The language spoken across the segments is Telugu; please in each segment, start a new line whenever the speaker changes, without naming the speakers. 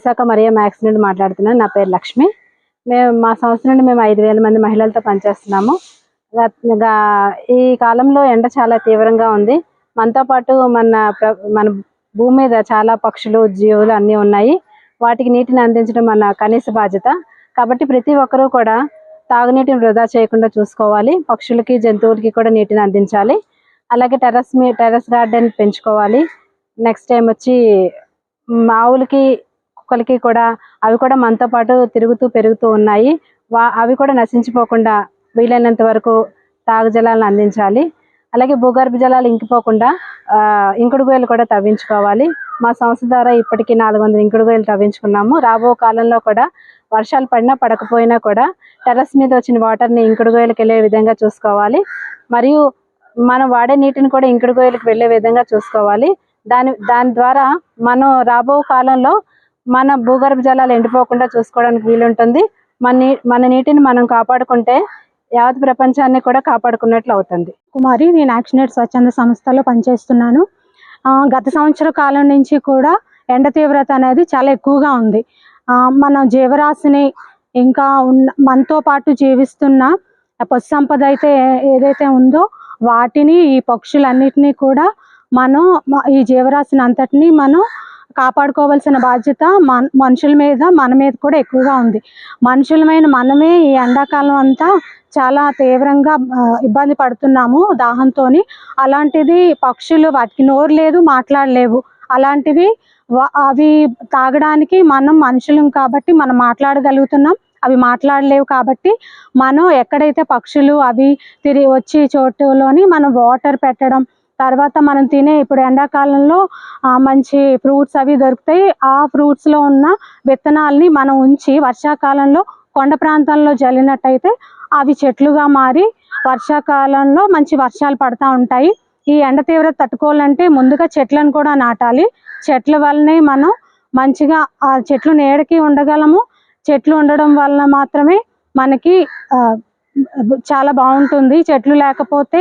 విశాఖ మరియా మ్యాక్స్ నుండి మాట్లాడుతున్నాను నా పేరు లక్ష్మి. మేము మా సంస్థ నుండి మేము ఐదు వేల మంది మహిళలతో పనిచేస్తున్నాము. ఈ కాలంలో ఎండ చాలా తీవ్రంగా ఉంది. మనతో పాటు మన మన భూమి మీద చాలా పక్షులు జీవులు అన్నీ ఉన్నాయి. వాటికి నీటిని అందించడం మన కనీస బాధ్యత. కాబట్టి ప్రతి ఒక్కరూ కూడా తాగునీటిని వృధా చేయకుండా చూసుకోవాలి. పక్షులకి జంతువులకి కూడా నీటిని అందించాలి. అలాగే టెర్రస్ మీ టెర్రస్ గార్డెన్ పెంచుకోవాలి. నెక్స్ట్ టైం వచ్చి మావులకి మొక్కలకి కూడా అవి కూడా మనతో పాటు తిరుగుతూ పెరుగుతూ ఉన్నాయి. వా అవి కూడా నశించిపోకుండా వీలైనంత వరకు తాగు జలాలను అందించాలి. అలాగే భూగర్భ జలాలు ఇంకిపోకుండా ఇంకుడు గోయలు కూడా తవ్వించుకోవాలి. మా సంస్థ ద్వారా ఇప్పటికీ నాలుగు వందల ఇంకుడు గోయలు తవ్వించుకున్నాము. రాబో కాలంలో కూడా వర్షాలు పడినా పడకపోయినా కూడా టెర్రస్ మీద వచ్చిన వాటర్ని ఇంకుడు గోయలకు వెళ్ళే విధంగా చూసుకోవాలి. మరియు మనం వాడే నీటిని కూడా ఇంకుడు గోయలకు వెళ్ళే విధంగా చూసుకోవాలి. దాని దాని ద్వారా మనం రాబో కాలంలో మన భూగర్భ జలాలు ఎండిపోకుండా చూసుకోవడానికి వీలుంటుంది. మన నీ మన నీటిని మనం కాపాడుకుంటే యావత్ ప్రపంచాన్ని కూడా కాపాడుకున్నట్లు అవుతుంది.
కుమారి నేను యాక్షనేట్ స్వచ్ఛంద సంస్థలో పనిచేస్తున్నాను. గత సంవత్సర కాలం నుంచి కూడా ఎండ తీవ్రత అనేది చాలా ఎక్కువగా ఉంది. మన జీవరాశిని ఇంకా ఉన్న మనతో పాటు జీవిస్తున్న పశు సంపద అయితే ఏ- ఏదైతే ఉందో వాటిని ఈ పక్షులన్నిటినీ కూడా మనం ఈ జీవరాశిని అంతటినీ మనం కాపాడుకోవాల్సిన బాధ్యత మన మనుషుల మీద మన మీద కూడా ఎక్కువగా ఉంది. మనుషులమైన మనమే ఈ ఎండాకాలం అంతా చాలా తీవ్రంగా ఇబ్బంది పడుతున్నాము దాహంతో అలాంటిది పక్షులు వాటికి నోరు లేదు మాట్లాడలేవు. అలాంటివి అవి తాగడానికి మనం మనుషులం కాబట్టి మనం మాట్లాడగలుగుతున్నాం. అవి మాట్లాడలేవు కాబట్టి మనం ఎక్కడైతే పక్షులు అవి తిరిగి వచ్చే చోటులోని మనం వాటర్ పెట్టడం తర్వాత మనం తినే ఇప్పుడు ఎండాకాలంలో మంచి ఫ్రూట్స్ అవి దొరుకుతాయి. ఆ ఫ్రూట్స్లో ఉన్న విత్తనాల్ని మనం ఉంచి వర్షాకాలంలో కొండ ప్రాంతాల్లో జల్లినట్టయితే అవి చెట్లుగా మారి వర్షాకాలంలో మంచి వర్షాలు పడతా ఉంటాయి. ఈ ఎండ తీవ్రత తట్టుకోవాలంటే ముందుగా చెట్లను కూడా నాటాలి. చెట్ల వల్లనే మనం మంచిగా ఆ చెట్లు నేడకి ఉండగలము. చెట్లు ఉండడం వల్ల మాత్రమే మనకి చాలా బాగుంటుంది. చెట్లు లేకపోతే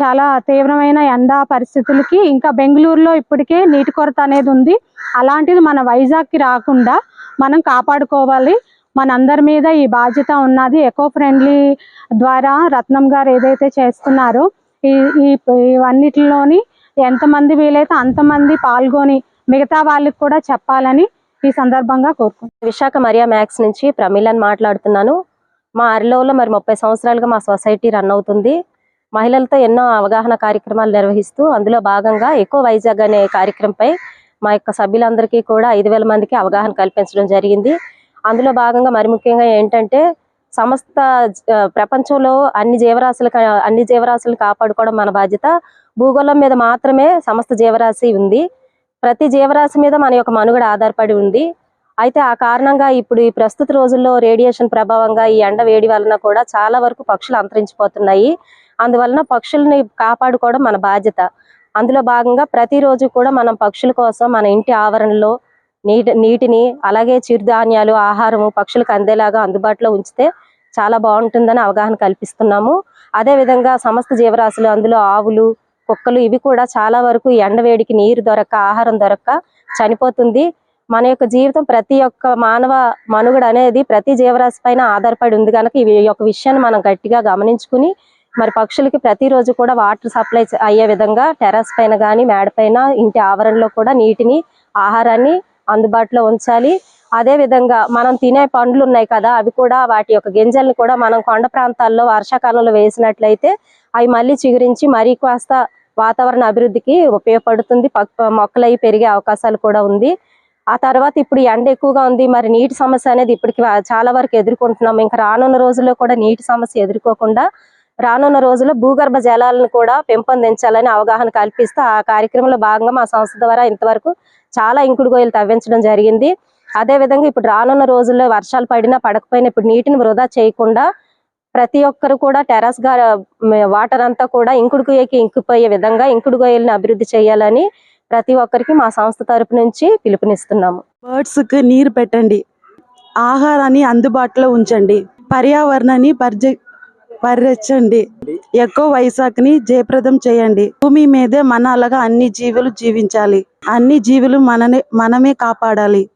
చాలా తీవ్రమైన ఎండ పరిస్థితులకి ఇంకా బెంగళూరులో ఇప్పటికే నీటి కొరత అనేది ఉంది. అలాంటిది మన వైజాగ్కి రాకుండా మనం కాపాడుకోవాలి. మనందరి మీద ఈ బాధ్యత ఉన్నది ఎకో ఫ్రెండ్లీ ద్వారా రత్నం గారు ఏదైతే చేస్తున్నారో ఈ ఇవన్నిటిలోని ఎంతమంది వీలైతే అంతమంది పాల్గొని మిగతా వాళ్ళకి కూడా చెప్పాలని ఈ సందర్భంగా కోరుకుంటున్నాను.
విశాఖ మరియా మ్యాక్స్ నుంచి ప్రమీలని మాట్లాడుతున్నాను. మా అరిలోలో మరి ముప్పై సంవత్సరాలుగా మా సొసైటీ రన్ అవుతుంది. మహిళలతో ఎన్నో అవగాహన కార్యక్రమాలు నిర్వహిస్తూ అందులో భాగంగా ఎక్కువ వైజాగ్ అనే కార్యక్రమంపై మా యొక్క సభ్యులందరికీ కూడా ఐదు వేల మందికి అవగాహన కల్పించడం జరిగింది. అందులో భాగంగా మరి ముఖ్యంగా ఏంటంటే సమస్త ప్రపంచంలో అన్ని జీవరాశులు అన్ని జీవరాశులు కాపాడుకోవడం మన బాధ్యత. భూగోళం మీద మాత్రమే సమస్త జీవరాశి ఉంది. ప్రతి జీవరాశి మీద మన యొక్క మనుగడ ఆధారపడి ఉంది. అయితే ఆ కారణంగా ఇప్పుడు ఈ ప్రస్తుత రోజుల్లో రేడియేషన్ ప్రభావంగా ఈ ఎండ వేడి వలన కూడా చాలా వరకు పక్షులు అంతరించిపోతున్నాయి. అందువలన పక్షుల్ని కాపాడుకోవడం మన బాధ్యత. అందులో భాగంగా ప్రతిరోజు కూడా మనం పక్షుల కోసం మన ఇంటి ఆవరణలో నీటి నీటిని అలాగే చిరుధాన్యాలు ఆహారము పక్షులకు అందేలాగా అందుబాటులో ఉంచితే చాలా బాగుంటుందని అవగాహన కల్పిస్తున్నాము. అదే విధంగా సమస్త జీవరాశులు అందులో ఆవులు కుక్కలు ఇవి కూడా చాలా వరకు ఎండవేడికి నీరు దొరక్క ఆహారం దొరక్క చనిపోతుంది. మన యొక్క జీవితం ప్రతి ఒక్క మానవ మనుగడ అనేది ప్రతి జీవరాశి పైన ఆధారపడి ఉంది కనుక ఈ యొక్క విషయాన్ని మనం గట్టిగా గమనించుకుని మరి పక్షులకి ప్రతిరోజు కూడా వాటర్ సప్లై అయ్యే విధంగా టెర్రస్ పైన కానీ మేడ పైన ఇంటి ఆవరణలో కూడా నీటిని ఆహారాన్ని అందుబాటులో ఉంచాలి. అదే విధంగా మనం తినే పండ్లు ఉన్నాయి కదా అవి కూడా వాటి యొక్క గింజల్ని కూడా మనం కొండ ప్రాంతాల్లో వర్షాకాలంలో వేసినట్లయితే అవి మళ్ళీ చిగురించి మరీ కాస్త వాతావరణ అభివృద్ధికి ఉపయోగపడుతుంది. మొక్కలు అవి పెరిగే అవకాశాలు కూడా ఉంది. ఆ తర్వాత ఇప్పుడు ఎండ ఎక్కువగా ఉంది మరి నీటి సమస్య అనేది ఇప్పటికి చాలా వరకు ఎదుర్కొంటున్నాం. ఇంకా రానున్న రోజుల్లో కూడా నీటి సమస్య ఎదుర్కోకుండా రానున్న రోజుల్లో భూగర్భ జలాలను కూడా పెంపొందించాలని అవగాహన కల్పిస్తూ ఆ కార్యక్రమంలో భాగంగా మా సంస్థ ద్వారా ఇంతవరకు చాలా ఇంకుడు గోయలు తవ్వించడం జరిగింది. అదే విధంగా ఇప్పుడు రానున్న రోజుల్లో వర్షాలు పడినా పడకపోయినా ఇప్పుడు నీటిని వృధా చేయకుండా ప్రతి ఒక్కరు కూడా టెర్రస్గా వాటర్ అంతా కూడా ఇంకుడు గొయ్యకి ఇంకిపోయే విధంగా ఇంకుడు గొయ్యలను అభివృద్ధి చేయాలని ప్రతి ఒక్కరికి మా సంస్థ తరపు నుంచి పిలుపునిస్తున్నాము.
బర్డ్స్కి నీరు పెట్టండి. ఆహారాన్ని అందుబాటులో ఉంచండి. పర్యావరణాన్ని పరిజ పరిరక్షండి ఎక్కువ వైశాఖని జయప్రదం చేయండి. భూమి మీదే మన అన్ని జీవులు జీవించాలి. అన్ని జీవులు మననే మనమే కాపాడాలి.